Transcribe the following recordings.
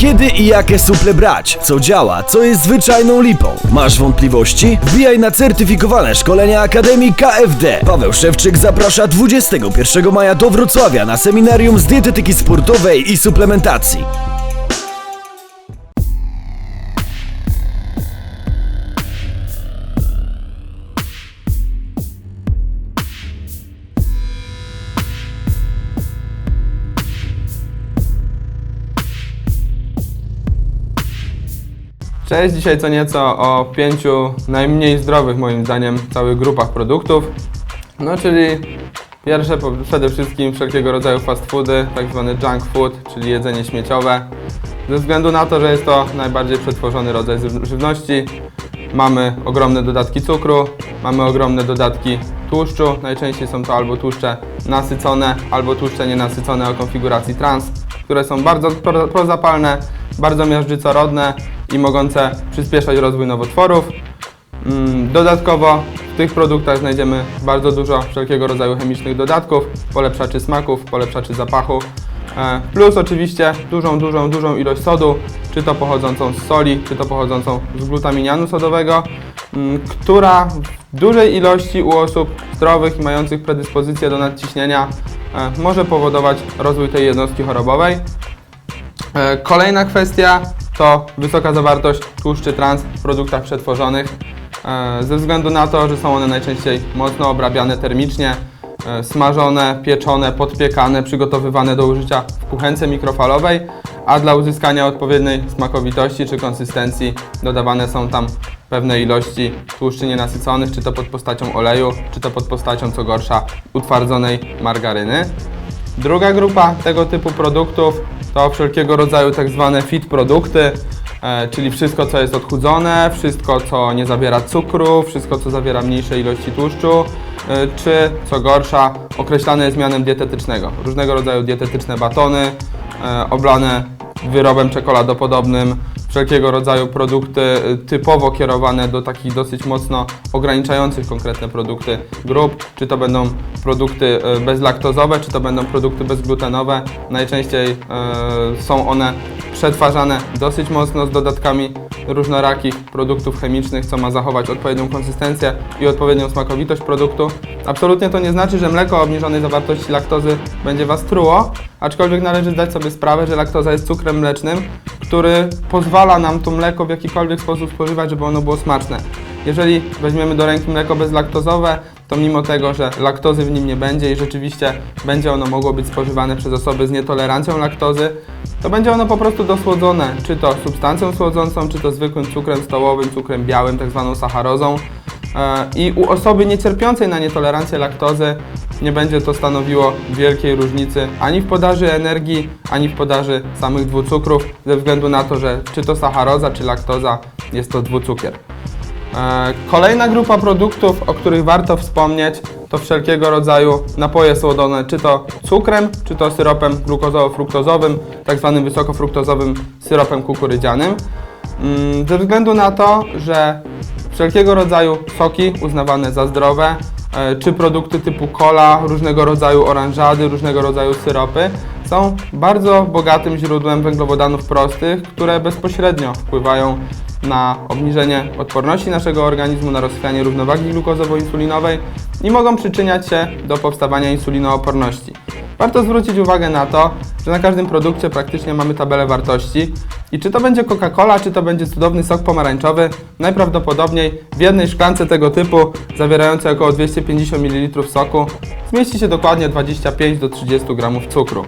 Kiedy i jakie suple brać? Co działa? Co jest zwyczajną lipą? Masz wątpliwości? Wbijaj na certyfikowane szkolenia Akademii KFD. Paweł Szewczyk zaprasza 21 maja do Wrocławia na seminarium z dietetyki sportowej i suplementacji. Cześć, dzisiaj co nieco o pięciu najmniej zdrowych moim zdaniem całych grupach produktów. No czyli pierwsze przede wszystkim wszelkiego rodzaju fast foody, tak zwany junk food, czyli jedzenie śmieciowe. Ze względu na to, że jest to najbardziej przetworzony rodzaj ży- żywności, mamy ogromne dodatki cukru, mamy ogromne dodatki tłuszczu. Najczęściej są to albo tłuszcze nasycone, albo tłuszcze nienasycone o konfiguracji trans, które są bardzo pro- prozapalne, bardzo miażdżycorodne i mogące przyspieszać rozwój nowotworów. Mm, Dodatkowo w tych produktach znajdziemy bardzo dużo wszelkiego rodzaju chemicznych dodatków, polepszaczy smaków, polepszaczy zapachu, e, plus oczywiście dużą, dużą, dużą ilość sodu, czy to pochodzącą z soli, czy to pochodzącą z glutaminianu sodowego, mm, która w dużej ilości u osób zdrowych i mających predyspozycję do nadciśnienia e, może powodować rozwój tej jednostki chorobowej. E, Kolejna kwestia to wysoka zawartość tłuszczy trans w produktach przetworzonych. E, Ze względu na to, że są one najczęściej mocno obrabiane termicznie, e, smażone, pieczone, podpiekane, przygotowywane do użycia w kuchence mikrofalowej, a dla uzyskania odpowiedniej smakowitości czy konsystencji dodawane są tam pewne ilości tłuszczy nienasyconych, czy to pod postacią oleju, czy to pod postacią, co gorsza, utwardzonej margaryny. Druga grupa tego typu produktów to wszelkiego rodzaju tak zwane fit produkty, e, czyli wszystko co jest odchudzone, wszystko co nie zawiera cukru, wszystko co zawiera mniejsze ilości tłuszczu, e, czy co gorsza określane jest mianem dietetycznego. Różnego rodzaju dietetyczne batony, e, oblane wyrobem czekoladopodobnym, wszelkiego rodzaju produkty y, typowo kierowane do takich dosyć mocno ograniczających konkretne produkty grup, czy to będą produkty y, bezlaktozowe, czy to będą produkty bezglutenowe. Najczęściej y, są one przetwarzane dosyć mocno z dodatkami różnorakich produktów chemicznych, co ma zachować odpowiednią konsystencję i odpowiednią smakowitość produktu. Absolutnie to nie znaczy, że mleko o obniżonej zawartości laktozy będzie Was truło, aczkolwiek należy zdać sobie sprawę, że laktoza jest cukrem mlecznym, który pozwala nam to mleko w jakikolwiek sposób spożywać, żeby ono było smaczne. Jeżeli weźmiemy do ręki mleko bezlaktozowe, to mimo tego, że laktozy w nim nie będzie i rzeczywiście będzie ono mogło być spożywane przez osoby z nietolerancją laktozy, to będzie ono po prostu dosłodzone, czy to substancją słodzącą, czy to zwykłym cukrem stołowym, cukrem białym, tak zwaną sacharozą. E, I u osoby niecierpiącej na nietolerancję laktozy nie będzie to stanowiło wielkiej różnicy ani w podaży energii, ani w podaży samych dwucukrów, ze względu na to, że czy to sacharoza, czy laktoza jest to dwucukier. E, Kolejna grupa produktów, o których warto wspomnieć, to wszelkiego rodzaju napoje słodzone, czy to cukrem, czy to syropem glukozowo-fruktozowym, tak zwanym wysokofruktozowym syropem kukurydzianym. Mm, Ze względu na to, że wszelkiego rodzaju soki uznawane za zdrowe, czy produkty typu cola, różnego rodzaju oranżady, różnego rodzaju syropy są bardzo bogatym źródłem węglowodanów prostych, które bezpośrednio wpływają na obniżenie odporności naszego organizmu, na rozchwianie równowagi glukozowo-insulinowej i mogą przyczyniać się do powstawania insulinooporności. Warto zwrócić uwagę na to, że na każdym produkcie praktycznie mamy tabelę wartości i czy to będzie Coca-Cola, czy to będzie cudowny sok pomarańczowy, najprawdopodobniej w jednej szklance tego typu, zawierającej około 250 ml soku, zmieści się dokładnie 25 do 30 g cukru.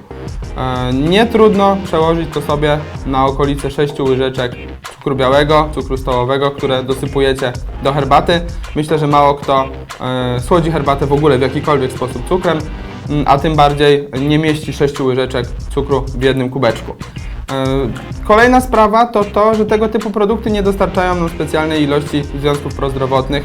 E, Nie trudno przełożyć to sobie na okolice 6 łyżeczek cukru białego, cukru stołowego, które dosypujecie do herbaty. Myślę, że mało kto e, słodzi herbatę w ogóle w jakikolwiek sposób cukrem, mm, a tym bardziej nie mieści 6 łyżeczek cukru w jednym kubeczku. E, Kolejna sprawa to to, że tego typu produkty nie dostarczają nam specjalnej ilości związków prozdrowotnych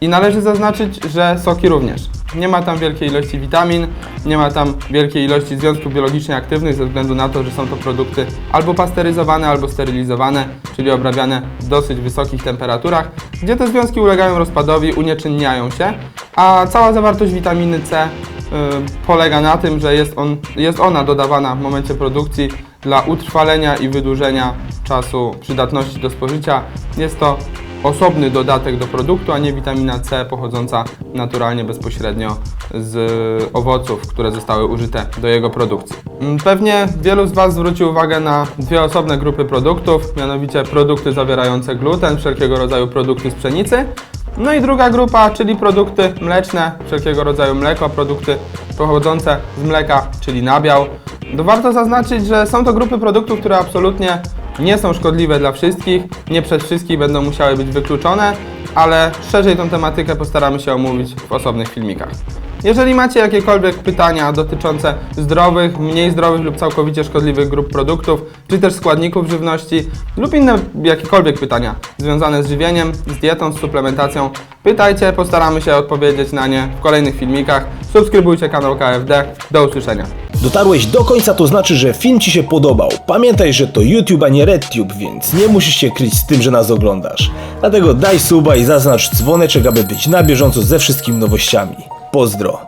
i należy zaznaczyć, że soki również. Nie ma tam wielkiej ilości witamin, nie ma tam wielkiej ilości związków biologicznie aktywnych ze względu na to, że są to produkty albo pasteryzowane, albo sterylizowane, czyli obrabiane w dosyć wysokich temperaturach, gdzie te związki ulegają rozpadowi, unieczynniają się, a cała zawartość witaminy C y, polega na tym, że jest, on, jest ona dodawana w momencie produkcji dla utrwalenia i wydłużenia czasu przydatności do spożycia. Jest to osobny dodatek do produktu, a nie witamina C pochodząca naturalnie bezpośrednio z owoców, które zostały użyte do jego produkcji. Mm, Pewnie wielu z Was zwróci uwagę na dwie osobne grupy produktów, mianowicie produkty zawierające gluten, wszelkiego rodzaju produkty z pszenicy. No i druga grupa, czyli produkty mleczne, wszelkiego rodzaju mleko, produkty pochodzące z mleka, czyli nabiał. To warto zaznaczyć, że są to grupy produktów, które absolutnie nie są szkodliwe dla wszystkich, nie przez wszystkich będą musiały być wykluczone, ale szerzej tą tematykę postaramy się omówić w osobnych filmikach. Jeżeli macie jakiekolwiek pytania dotyczące zdrowych, mniej zdrowych lub całkowicie szkodliwych grup produktów, czy też składników żywności lub inne jakiekolwiek pytania związane z żywieniem, z dietą, z suplementacją, pytajcie, postaramy się odpowiedzieć na nie w kolejnych filmikach. Subskrybujcie kanał KFD. Do usłyszenia. Dotarłeś do końca, to znaczy, że film Ci się podobał. Pamiętaj, że to YouTube, a nie RedTube, więc nie musisz się kryć z tym, że nas oglądasz. Dlatego daj suba i zaznacz dzwoneczek, aby być na bieżąco ze wszystkimi nowościami. Pozdro!